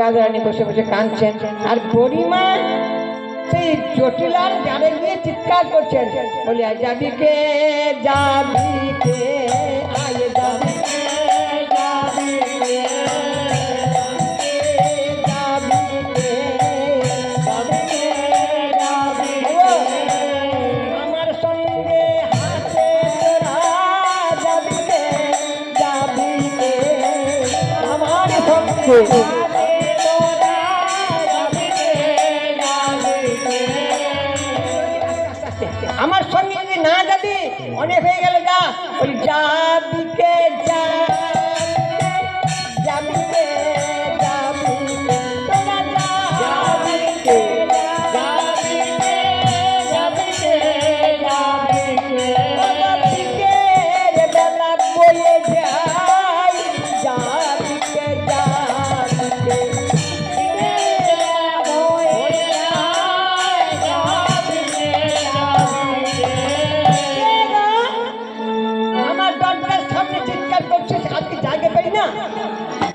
রাজারানী বসে বসে কাঁদছেন। আর বুড়িমা সেই জটিলার জানে গিয়ে চিৎকার করছেন। বলি, যাবি কে? যাবি কে? সঙ্গে আমার সঙ্গে না যাবি অনেক হয়ে গেল যা। ওই যাবি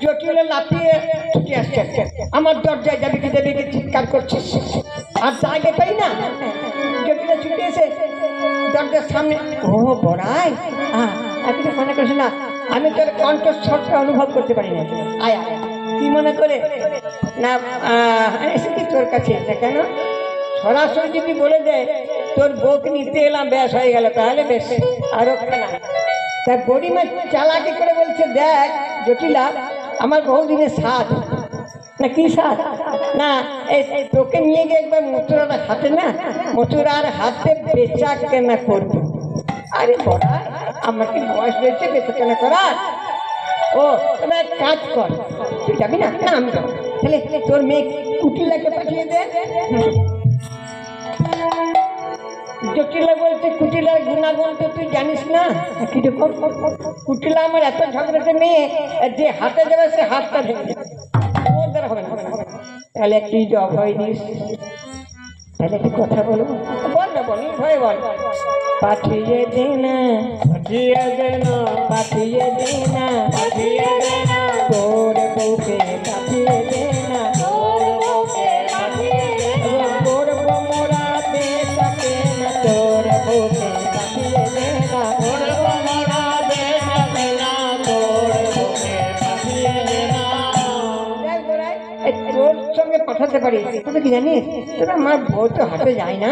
জটিলে লাফিয়ে ছুটে আসছে আমার দরজায় যাবে কি চিৎকার করছে আর জায়গা পাই না? জটিলে ছুটে এসে দরজার সামনে, ও বড়াই আপনি তো মনে করছে না। আমি তোর কণ্ঠস্বরটা অনুভব করতে পারি না। আয় কি মনে করে? না এসেছি তোর কাছে কেন? সরাসরি যদি বলে দেয়, তোর বউকে নিতে এলাম, ব্যাস হয়ে গেল, তাহলে বেশ। আরও তা গরিমা চালাকি করে বলছে, দেখ, জটিলা আমার বহুদিনের স্বাদ না, কি স্বাদ না, এই তোকে নিয়ে গিয়ে একবার মথুরাটা হাতে না, মথুরার হাতে বেচা কেনা করব। আরে বড়া আমার কি বয়স হয়েছে বেচা কেনা করার। ও এক কাজ কর। তুই যাবি না? না, আমি যাব। তাহলে তোর মেয়ে কুটিলাকে পাঠিয়ে দে। জটিলা বলছে কুটিলার গুণাগুণ তো তুই জানিস না? কুটিলা আমার এত ঝগড়াতে মেয়ে যে হাতে যাবে সে হাতটা না, তাহলে কি জব হয় দিস তাহলে একটু কথা বলো। বল না বল ভয় বল। পাঠিয়ে দে না পাঠিয়ে দে না পাঠিয়ে দে না পাঠিয়ে দে পাঠাতে পারি তুই কি জানিস? তোরা আমার বউ তো হাতে যায় না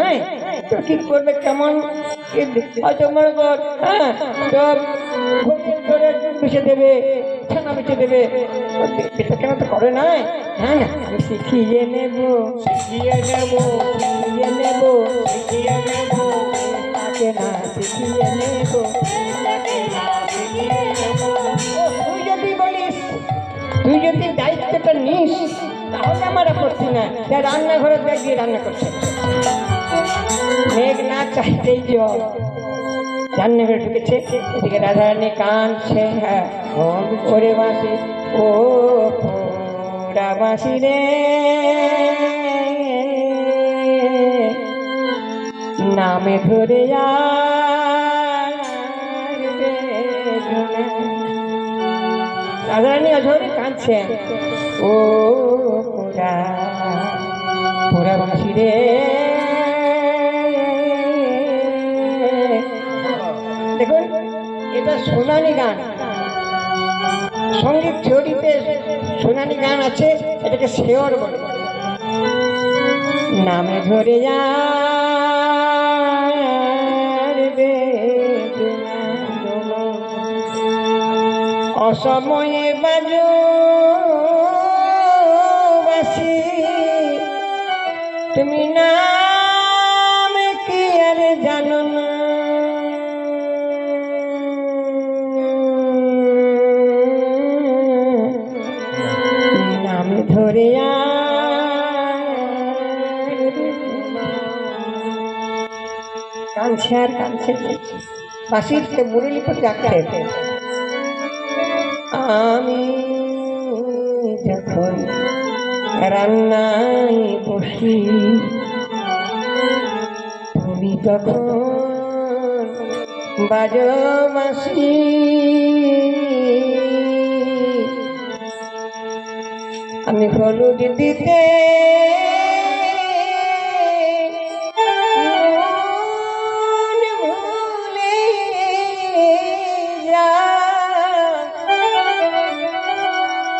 তো কি করবে কেমন? মনে হ্যাঁ? দেবে দেবে। তো করে না হ্যাঁ? না আমি শিখিয়ে নেব শিখিয়ে নেব শিখিয়ে নেব শিখিয়ে নেব শিখিয়ে নেব। তুই যদি দায়িত্বটা নিস, তাহলে আমার আপত্তি না। যা রান্নাঘরে গিয়ে রান্না করছে। মেঘ না চাইতেই জল রান্নাঘরে ঢুকেছে। এদিকে রাধারানী কাঁদছে হ্যাঁ ওম করে বাসি ও পোড়া রে। নামে ধরে যায় রাধারানী অঝরে কাঁদছেন ও পোড়া পোড়া বাঁশি রে। দেখুন, এটা সোনালি গান। সংগীত থিওরিতে সোনালি গান আছে, এটাকে শেওর বলে। নামে ধরে যার অসময়ে বাজো বাসি। তুমি নাম কি আর জানো না? নাম ধরে কাঁদছে আর কাঁদছে। বাসির মুরলি করতে যখন রান্নায় বসি। তুমি তখন বাজবাসি আমি হলুদ দিতে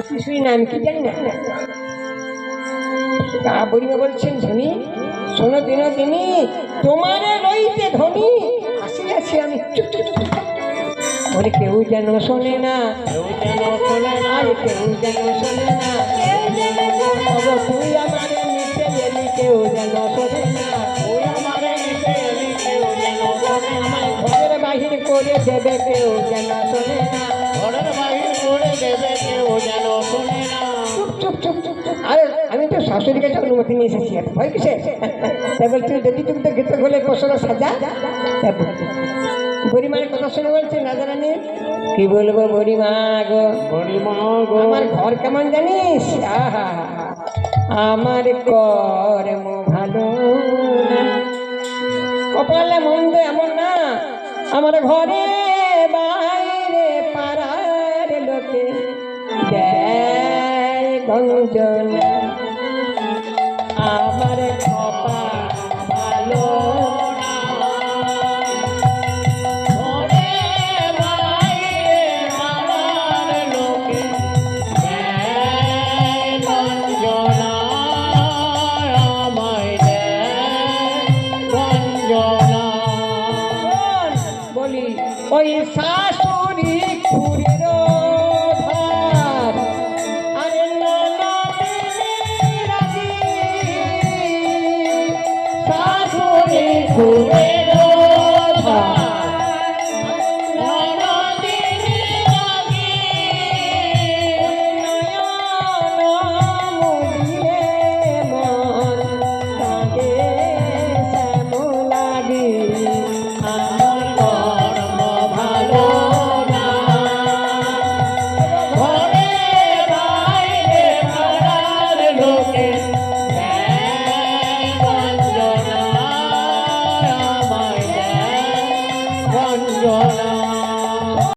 আমি কি শুনি না, আমি কি জানি না? তা বুড়িমা বলছেন, ধনী, শোনো দিন দিনী, তোমারে রইতে ধনী আসি আছি আমি। বলে, কেউ যেন শোনে না, কেউ যেন শোনে না বাহির করে দেবে, কেউ যেন শোনে না। তো শাশুড়ির কাছে অনুমতি নিয়ে এসেছি ভয় কিসে তাই বলছি যদি তুমি তো গেতে হলে কোশলা সাজা? বলছি। বুড়িমার কথা শুনে বলছে রাজারানী কি বলব বুড়িমা গো? বুড়িমা গো। আমার ঘর কেমন জানিস? আহা আমার কর্ম ভালো না। কপালে মন্দ এমন না। আমার ঘরে বাইরে পাড়ার লোকে দেয় গঞ্জনা ওই সাই